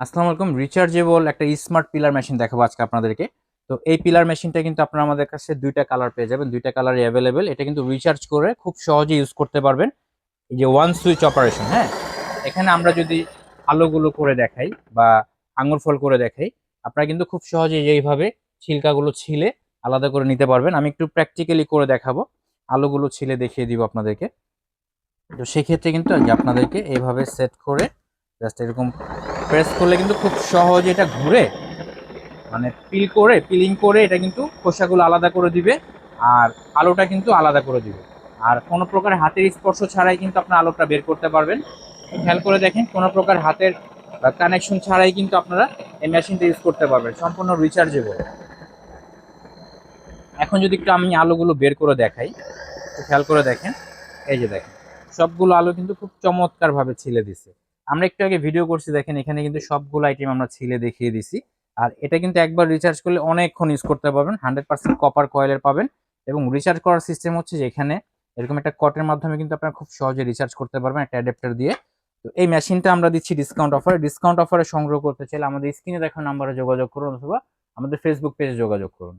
আসসালামু আলাইকুম রিচার্জেবল একটা স্মার্ট পিলার মেশিন দেখাবো আজকে আপনাদেরকে। তো এই পিলার মেশিনটা কিন্তু আপনারা আমাদের কাছে দুইটা কালার পেয়ে যাবেন, দুইটা কালারই অ্যাভেলেবেল এটা কিন্তু রিচার্জ করে খুব সহজে ইউজ করতে পারবেন। এই যে ওয়ান সুইচ অপারেশন হ্যাঁ? এখানে আমরা যদি আলোগুলো করে দেখাই বা আঙুর ফল করে দেখাই, আপনারা কিন্তু খুব সহজে এইভাবে ছিলকাগুলো ছিলে আলাদা করে নিতে পারবেন। আমি একটু প্র্যাকটিক্যালি করে দেখাবো। আলোগুলো ছিলে দেখিয়ে দিব আপনাদেরকে। তো সেক্ষেত্রে কিন্তু আপনাদেরকে এইভাবে সেট করে জাস্ট এরকম প্রেস করলে কিন্তু খুব সহজে এটা ঘুরে মানে পিল করে পিলিং করে এটা কিন্তু খোসাগুলো আলাদা করে দিবে আর আলোটা কিন্তু আলাদা করে দিবে। আর কোনো প্রকার হাতের স্পর্শ ছাড়াই কিন্তু আপনার আলোটা বের করতে পারবেন। খেয়াল করে দেখেন, কোনো প্রকার হাতের কানেকশন ছাড়াই কিন্তু আপনারা এই মেশিনটা ইউজ করতে পারবেন, সম্পূর্ণ রিচার্জেবল এখন যদি একটু আমি আলোগুলো বের করে দেখাই খেয়াল করে দেখেন, এই যে দেখেন, সবগুলো আলো কিন্তু খুব চমৎকারভাবে ছিলে দিছে। আমরা একটু আগে ভিডিও করছি, দেখেন এখানে কিন্তু সবগুলো আইটেম আমরা ছিলে দেখিয়ে দিছি। আর এটা কিন্তু একবার রিচার্জ করলে অনেকক্ষণ ইউজ করতে পারবেন হান্ড্রেড পার্সেন্ট কপার কয়েলের পাবেন। এবং রিচার্জ করার সিস্টেম হচ্ছে যে এখানে এরকম একটা কটের মাধ্যমে কিন্তু আপনারা খুব সহজে রিচার্জ করতে পারবেন একটা অ্যাডাপ্টার দিয়ে। তো এই মেশিনটা আমরা দিচ্ছি ডিসকাউন্ট অফারে ডিসকাউন্ট অফারে সংগ্রহ করতে চাইলে আমাদের স্ক্রিনে দেখানো নাম্বারে যোগাযোগ করুন অথবা আমাদের ফেসবুক পেজে যোগাযোগ করুন।